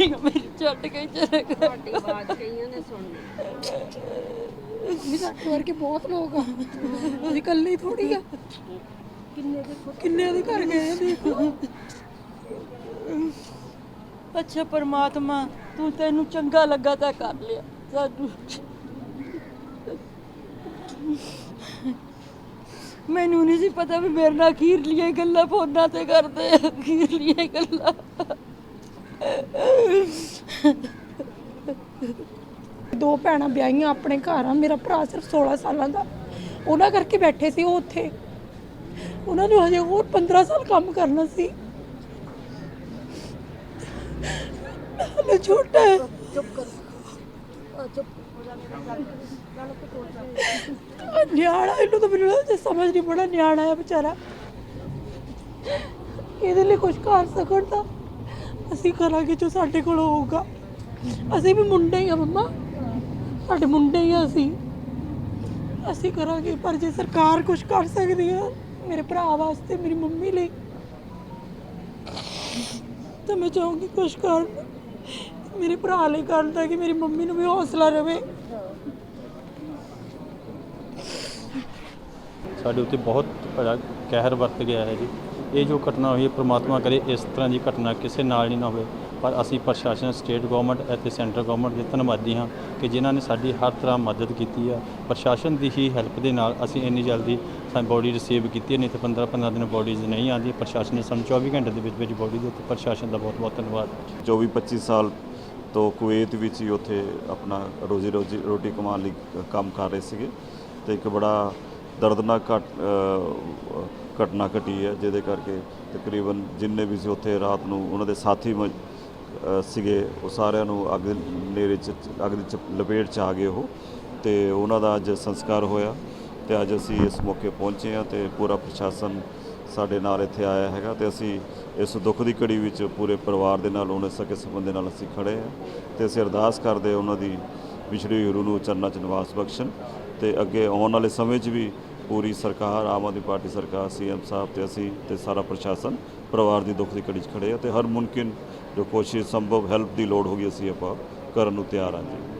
ਨਹੀਂ ਮੇਰੀ ਛੱਡ ਕੇ ਚਲੇ ਗਏ। ਤੁਹਾਡੀ ਆਵਾਜ਼ ਕਈਆਂ ਨੇ ਸੁਣਨੀ ਵੀ ਸਾਡੇ ਵਰਗੇ ਬਹੁਤ ਲੋਕ ਆ। ਅਸੀਂ ਇਕੱਲੇ ਥੋੜੀ ਆ। ਕਿੰਨੇ ਦੇ ਕਿੰਨੇ ਦੇ ਘਰ ਗਏ ਆ ਦੇਖੋ ਅੱਛਾ ਪਰਮਾਤਮਾ ਤੂੰ ਤੈਨੂੰ ਚੰਗਾ ਲੱਗਾ ਤਾਂ ਕਰ ਲਿਆ ਸਾਨੂੰ ਮੈਨੂੰ ਨਹੀਂ ਸੀ ਪਤਾ ਵੀ ਮੇਰੇ ਨਾਲ ਖੀਰ ਲੀਆਂ ਗੱਲਾਂ ਫੋਨਾਂ ਤੇ ਕਰਦੇ ਆ ਖੀਰ ਲੀਆਂ ਗੱਲਾਂ। ਦੋ ਭੈਣਾਂ ਵਿਆਹੀਆਂ ਆਪਣੇ ਘਰ ਆ, ਮੇਰਾ ਭਰਾ ਸਿਰਫ 16 ਸਾਲਾਂ ਦਾ। ਉਹਨਾਂ ਕਰਕੇ ਬੈਠੇ ਸੀ ਉਹ ਉੱਥੇ। ਉਹਨਾਂ ਨੂੰ ਹਜੇ ਹੋਰ 15 ਸਾਲ ਕੰਮ ਕਰਨਾ ਸੀ। ਹਲੇ ਛੋਟਾ ਹੈ। ਆਹ ਨਿਆਣਾ, ਇਹਨੂੰ ਤਾਂ ਮੈਨੂੰ ਸਮਝ ਨਹੀਂ ਬੜਾ ਨਿਆਣਾ ਹੈ ਵਿਚਾਰਾ। ਇਹਦੇ ਲਈ ਕੁਝ ਕਰ ਸਕਣ ਤਾਂ। ਅਸੀਂ ਕਰਾਂਗੇ ਜੋ ਸਾਡੇ ਕੋਲ ਹੋਊਗਾ। ਅਸੀਂ ਵੀ ਮੁੰਡੇ ਹੀ ਆ ਮੰਮਾ। ਸਾਡੇ ਮੁੰਡੇ ਹੀ ਆ ਅਸੀਂ। ਅਸੀਂ ਕਰਾਂਗੇ, ਪਰ ਜੇ ਸਰਕਾਰ ਕੁਝ ਕਰ ਸਕਦੀ ਆ ਮੇਰੇ ਭਰਾ ਵਾਸਤੇ, ਮੇਰੀ ਮੰਮੀ ਲਈ, ਤਾਂ ਮੈਂ ਚਾਹੂੰਗੀ ਕੁਝ ਕਰਨ ਮੇਰੇ ਭਰਾ ਲਈ ਕਰਨ, ਤਾਂ ਕਿ ਮੇਰੀ ਮੰਮੀ ਨੂੰ ਵੀ ਹੌਸਲਾ ਰਵੇ। ਸਾਡੇ ਉੱਤੇ ਬਹੁਤ ਬੜਾ ਕਹਿਰ ਵਰਤ ਗਿਆ ਹੈ ਜੀ। ਇਹ ਜੋ ਘਟਨਾ ਹੋਈ ਹੈ ਪ੍ਰਮਾਤਮਾ ਕਰੇ ਇਸ ਤਰ੍ਹਾਂ ਦੀ ਘਟਨਾ ਕਿਸੇ ਨਾਲ ਨਹੀਂ ਨਾ ਹੋਵੇ। ਪਰ ਅਸੀਂ ਪ੍ਰਸ਼ਾਸਨ ਸਟੇਟ ਗਵਰਨਮੈਂਟ ਅਤੇ ਸੈਂਟਰ ਗਵਰਨਮੈਂਟ ਦੇ ਧੰਨਵਾਦੀ ਹਾਂ ਕਿ ਜਿਨ੍ਹਾਂ ਨੇ ਸਾਡੀ ਹਰ ਤਰ੍ਹਾਂ ਮਦਦ ਕੀਤੀ ਆ। ਪ੍ਰਸ਼ਾਸਨ ਦੀ ਹੀ ਹੈਲਪ ਦੇ ਨਾਲ ਅਸੀਂ ਇੰਨੀ ਜਲਦੀ ਸਾਡੀ ਬੋਡੀ ਰਿਸੀਵ ਕੀਤੀ ਹੈ, ਨਹੀਂ ਤਾਂ 15 15 ਦਿਨ ਬੋਡੀਜ਼ ਨਹੀਂ ਆਉਂਦੀ ਪ੍ਰਸ਼ਾਸਨ ਨੇ ਸਾਨੂੰ 24 ਘੰਟੇ ਦੇ ਵਿੱਚ ਵਿੱਚ ਬੋਡੀ ਦੇ ਪ੍ਰਸ਼ਾਸਨ ਦਾ ਬਹੁਤ ਬਹੁਤ ਧੰਨਵਾਦ। 24 25 ਸਾਲ ਤੋਂ ਕੁਵੈਤ ਵਿੱਚ ਹੀ ਉੱਥੇ ਆਪਣਾ ਰੋਜ਼ੀ ਰੋਜੀ ਰੋਟੀ ਕਮਾਉਣ ਲਈ ਕੰਮ ਕਰ ਰਹੇ ਸੀਗੇ ਤੇ ਇੱਕ ਬੜਾ ਦਰਦਨਾਕ ਘਟ ਘਟਨਾ ਘਟੀ ਹੈ, ਜਿਹਦੇ ਕਰਕੇ ਤਕਰੀਬਨ ਜਿੰਨੇ ਵੀ ਸੀ ਉੱਥੇ ਰਾਤ ਨੂੰ ਉਹਨਾਂ ਦੇ ਸਾਥੀ ਮ- ਸੀਗੇ, ਉਹ ਸਾਰਿਆਂ ਨੂੰ ਅੱਗ ਨੇਰੇ ਚ, ਅੱਗ ਦੀ ਲਪੇਟ ਚ ਆ ਗਏ ਉਹ ਤੇ ਉਹਨਾਂ ਦਾ ਅੱਜ ਸੰਸਕਾਰ ਹੋਇਆ ਤੇ ਅੱਜ ਅਸੀਂ ਇਸ ਮੌਕੇ ਪਹੁੰਚੇ ਹਾਂ ਤੇ ਪੂਰਾ ਪ੍ਰਸ਼ਾਸਨ ਸਾਡੇ ਨਾਲ ਇੱਥੇ ਆਇਆ ਹੈਗਾ ਤੇ ਅਸੀਂ ਇਸ ਦੁੱਖ ਦੀ ਘੜੀ ਵਿੱਚ ਪੂਰੇ ਪਰਿਵਾਰ ਦੇ ਨਾਲ, ਉਹਨੇ ਸਕੇ ਸੰਬੰਧ ਨਾਲ ਅਸੀਂ ਖੜੇ ਹਾਂ ਤੇ ਅਸੀਂ ਅਰਦਾਸ ਕਰਦੇ ਉਹਨਾਂ ਦੀ ਵਿਛੜੀ ਹੋਈ ਰੂਹ ਨੂੰ ਚਰਨਾਂ 'ਚ ਨਿਵਾਸ ਬਖਸ਼ਣ ਤੇ ਅੱਗੇ ਆਉਣ ਵਾਲੇ ਸਮੇਂ 'ਚ ਵੀ ਪੂਰੀ ਸਰਕਾਰ, ਆਮ ਆਦਮੀ ਪਾਰਟੀ ਸਰਕਾਰ, ਸੀਐਮ ਸਾਹਿਬ ਤੇ ਅਸੀਂ ਤੇ ਸਾਰਾ ਪ੍ਰਸ਼ਾਸਨ ਪਰਿਵਾਰ ਦੀ ਦੁੱਖ ਦੀ ਘੜੀ 'ਚ ਖੜੇ ਆ ਤੇ ਹਰ ਮੁਮਕਿਨ ਜੋ ਕੋਸ਼ਿਸ਼ ਸੰਭਵ ਹੈਲਪ ਦੀ ਲੋੜ ਹੋਗੀ ਅਸੀਂ ਆਪਾਂ ਕਰਨ ਨੂੰ ਤਿਆਰ ਹਾਂ ਜੀ।